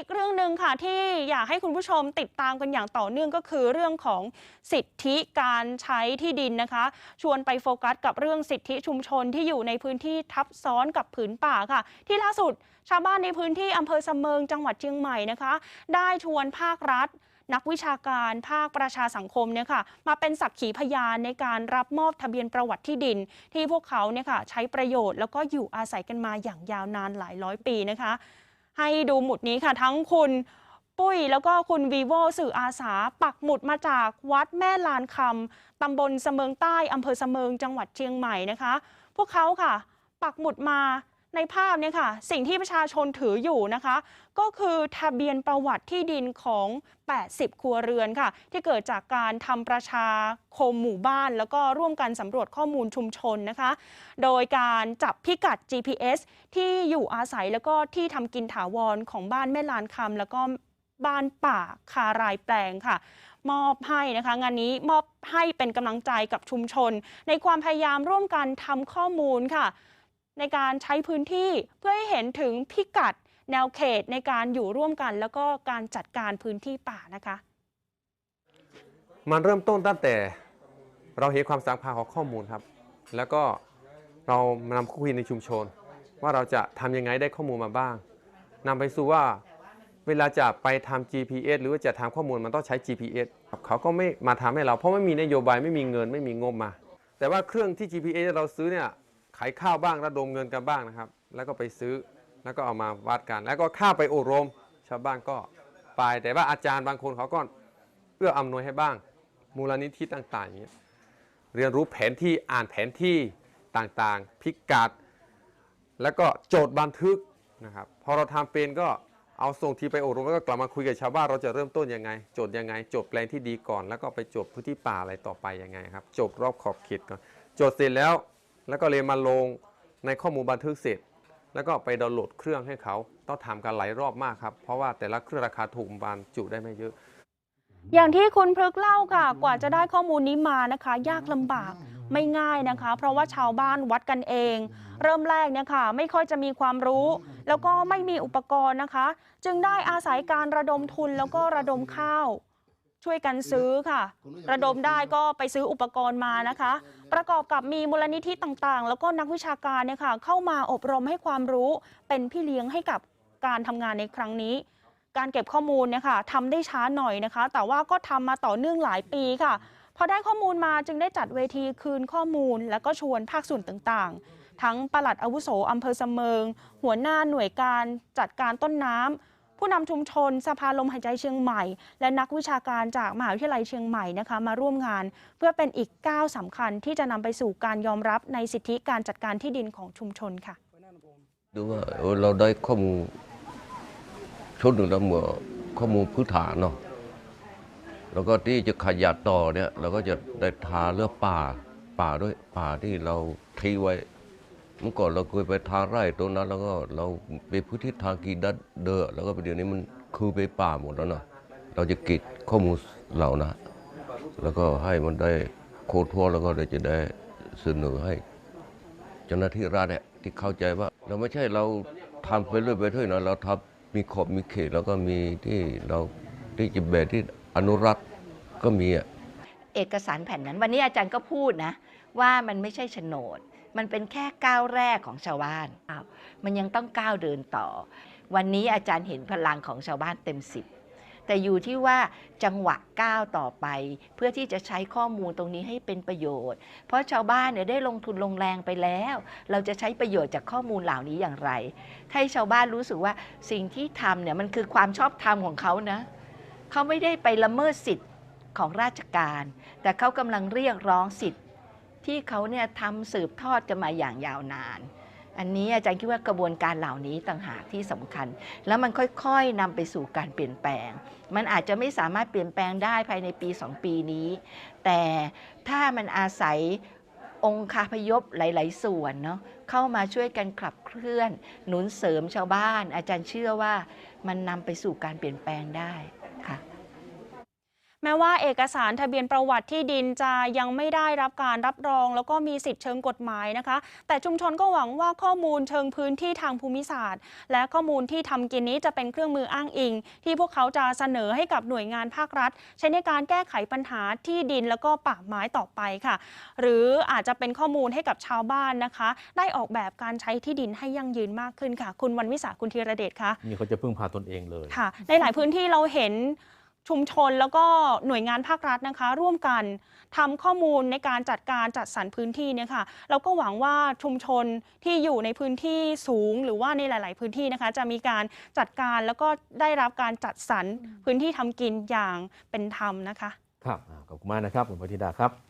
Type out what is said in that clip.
อีกเรื่องหนึ่งค่ะที่อยากให้คุณผู้ชมติดตามกันอย่างต่อเนื่องก็คือเรื่องของสิทธิการใช้ที่ดินนะคะ ชวนไปโฟกัสกับเรื่องสิทธิชุมชนที่อยู่ในพื้นที่ทับซ้อนกับผืนป่าค่ะ ที่ล่าสุดชาวบ้านในพื้นที่อำเภอสำเมิงจังหวัดเชียงใหม่นะคะ ได้ชวนภาครัฐนักวิชาการภาคประชาสังคมเนี่ยค่ะมาเป็นสักขีพยานในการรับมอบทะเบียนประวัติที่ดิน ที่พวกเขาเนี่ยค่ะใช้ประโยชน์แล้วก็อยู่อาศัยกันมาอย่างยาวนานหลายร้อยปีนะคะ ให้ดูหมุดนี้ค่ะ ทั้งคุณปุ้ยแล้วก็คุณวีโวสื่ออาสา ปักหมุดมาจากวัดแม่ลานคำตำบลเสมิงใต้อำเภอเสมิงจังหวัดเชียงใหม่นะคะ พวกเขาค่ะ ปักหมุดมา ในภาพเนี่ยค่ะ สิ่งที่ประชาชนถืออยู่นะคะ ก็คือทะเบียนประวัติที่ดินของ 80 ครัวเรือนค่ะ ที่เกิดจากการทำประชาคมหมู่บ้าน แล้วก็ร่วมกันสำรวจข้อมูลชุมชนนะคะ โดยการจับพิกัด GPS ที่อยู่อาศัยแล้วก็ที่ทำกินถาวรของบ้านแม่ลานคำแล้วก็บ้านป่าคารายแปลงค่ะ มอบให้นะคะ งานนี้มอบให้เป็นกำลังใจกับชุมชน ในความพยายามร่วมกันทำข้อมูลค่ะ ในการใช้พื้นที่เพื่อให้เห็นถึงพิกัดแนวเขตในการอยู่ร่วมกัน แล้วก็การจัดการพื้นที่ป่านะคะ มันเริ่มต้นตั้งแต่เราเห็นความสำคัญของข้อมูลครับ แล้วก็เรานำคุยในชุมชน ว่าเราจะทำยังไงได้ข้อมูลมาบ้างนำไปสู่ว่าเวลาจะไปทำ GPS หรือว่าจะทำข้อมูลมันต้องใช้ GPS เขาก็ไม่มาทำให้เรา เพราะไม่มีนโยบายไม่มีเงินไม่มีงบมา แต่ว่าเครื่องที่ GPS เราซื้อเนี่ย ขายข้าวบ้างระดมเงินกันบ้างนะครับ แล้วก็ไปซื้อแล้วก็เอามาวัดกัน แล้วก็ค่าไปอบรม ชาวบ้านก็ไปแต่ว่าอาจารย์บางคนเขาก็เอื้ออำนวยให้บ้าง มูลนิธิต่างๆอย่างเงี้ยเรียนรู้แผนที่อ่านแผนที่ต่างๆ พิกัด แล้วก็โจทย์บันทึกนะครับพอเราทำเป็นก็เอาส่งทีไปอบรมแล้วก็กลับมาคุยกับชาวบ้านเราจะเริ่มต้นยังไงโจทย์ยังไงโจทย์แปลงที่ดีก่อน แล้วก็ไปโจทย์พื้นที่ป่าอะไรต่อไปยังไงครับโจทย์รอบขอบเขตก่อนโจทย์เสร็จแล้ว แล้วก็เลยมาลงในข้อมูลบันทึกเสร็จ แล้วก็ไปดาวน์โหลดเครื่องให้เขาต้องทำกันหลายรอบมากครับ เพราะว่าแต่ละเครื่องราคาถูกบานจุได้ไม่เยอะอย่างที่คุณพฤกเล่าค่ะ กว่าจะได้ข้อมูลนี้มานะคะ ยากลำบากไม่ง่ายนะคะ เพราะว่าชาวบ้านวัดกันเอง เริ่มแรกเนี่ยค่ะ ไม่ค่อยจะมีความรู้ แล้วก็ไม่มีอุปกรณ์นะคะ จึงได้อาศัยการระดมทุนแล้วก็ระดมข้าว ช่วยกันซื้อค่ะ ระดมได้ก็ไปซื้ออุปกรณ์มานะคะ ประกอบกับมีมูลนิธิต่างๆ แล้วก็นักวิชาการเนี่ยค่ะเข้ามาอบรมให้ความรู้เป็นพี่เลี้ยงให้กับการทำงานในครั้งนี้ การเก็บข้อมูลเนี่ยค่ะทำได้ช้าหน่อยนะคะ แต่ว่าก็ทำมาต่อเนื่องหลายปีค่ะพอได้ข้อมูลมาจึงได้จัดเวทีคืนข้อมูล แล้วก็ชวนภาคส่วนต่างๆ ทั้งปลัดอาวุโสอำเภอเสมิง หัวหน้าหน่วยการจัดการต้นน้ำ ผู้นำชุมชนสภาลมหายใจเชียงใหม่ และนักวิชาการจากมหาวิทยาลัยเชียงใหม่นะคะมาร่วมงาน เพื่อเป็นอีกก้าวสำคัญที่จะนำไปสู่การยอมรับในสิทธิการจัดการที่ดินของชุมชนค่ะ ดูว่าเราได้ข้อมูลชุดหนึ่งแล้วเหมือข้อมูลพื้นฐานเนาะแล้วก็ที่จะขยับต่อเนี่ยเราก็จะได้ทาเลือกป่าป่าด้วยป่าที่เราทีไว้ เมื่อก่อนเราเคยไปทางไร่ตรงนั้น แล้วก็เราไปพื้นที่ทางกีดัดเดอแล้วก็ไปเดี๋ยวนี้มันคือไปป่าหมดแล้วเนาะเราจะกิดข้อมูลเหล่านะแล้วก็ให้มันได้โคทั่วแล้วก็เราจะได้เสนอให้เจ้าหน้าที่รัฐเนี่ยที่เข้าใจว่า เราไม่ใช่เราทำไปเรื่อยไปเรื่อยนะเราทำมีขอบมีเขตแล้วก็มีที่เราที่จะแบบที่อนุรักษ์ก็มีอะเอกสารแผ่นนั้น วันนี้อาจารย์ก็พูดนะ ว่ามันไม่ใช่โฉนด มันเป็นแค่ก้าวแรกของชาวบ้านอ้าวมันยังต้องก้าวเดินต่อ วันนี้อาจารย์เห็นพลังของชาวบ้านเต็มสิบแต่อยู่ที่ว่าจังหวะก้าวต่อไป เพื่อที่จะใช้ข้อมูลตรงนี้ให้เป็นประโยชน์ เพราะชาวบ้านเนี่ยได้ลงทุนลงแรงไปแล้ว เราจะใช้ประโยชน์จากข้อมูลเหล่านี้อย่างไร ให้ชาวบ้านรู้สึกว่าสิ่งที่ทำเนี่ยมันคือความชอบธรรมของเขานะเขาไม่ได้ไปละเมิดสิทธิ์ของราชการ แต่เขากำลังเรียกร้องสิทธิ์ ที่เขาเนี่ยทำสืบทอดกันมาอย่างยาวนาน อันนี้อาจารย์คิดว่ากระบวนการเหล่านี้ต่างหากที่สำคัญ แล้วมันค่อยๆนำไปสู่การเปลี่ยนแปลง มันอาจจะไม่สามารถเปลี่ยนแปลงได้ภายในปี 2 ปีนี้ แต่ถ้ามันอาศัยองค์คาพยพหลาย ๆ ส่วนเนาะเข้ามาช่วยกันขับเคลื่อน หนุนเสริมชาวบ้าน อาจารย์เชื่อว่ามันนำไปสู่การเปลี่ยนแปลงได้ค่ะ แม้ว่าเอกสารทะเบียนประวัติที่ดินจะยังไม่ได้รับการรับรอง แล้วก็มีสิทธิเชิงกฎหมายนะคะ แต่ชุมชนก็หวังว่าข้อมูลเชิงพื้นที่ทางภูมิศาสตร์ และข้อมูลที่ทำกินนี้จะเป็นเครื่องมืออ้างอิง ที่พวกเขาจะเสนอให้กับหน่วยงานภาครัฐ ใช้ในการแก้ไขปัญหาที่ดินแล้วก็ป่าไม้ต่อไปค่ะ หรืออาจจะเป็นข้อมูลให้กับชาวบ้านนะคะ ได้ออกแบบการใช้ที่ดินให้ยั่งยืนมากขึ้นค่ะ คุณวันวิสาคุณธีรเดชคะนี่เขาจะพึ่งพาตนเองเลยค่ะ ในหลายพื้นที่เราเห็น ชุมชนแล้วก็หน่วยงานภาครัฐนะคะ ร่วมกันทำข้อมูลในการจัดการจัดสรรพื้นที่เนี่ยค่ะเราก็หวังว่าชุมชนที่อยู่ในพื้นที่สูง หรือว่าในหลาย ๆ พื้นที่นะคะ จะมีการจัดการแล้วก็ได้รับการจัดสรรพื้นที่ทำกินอย่างเป็นธรรมนะคะ ครับอ่าขอบคุณมากนะครับคุณพัทิดาครับ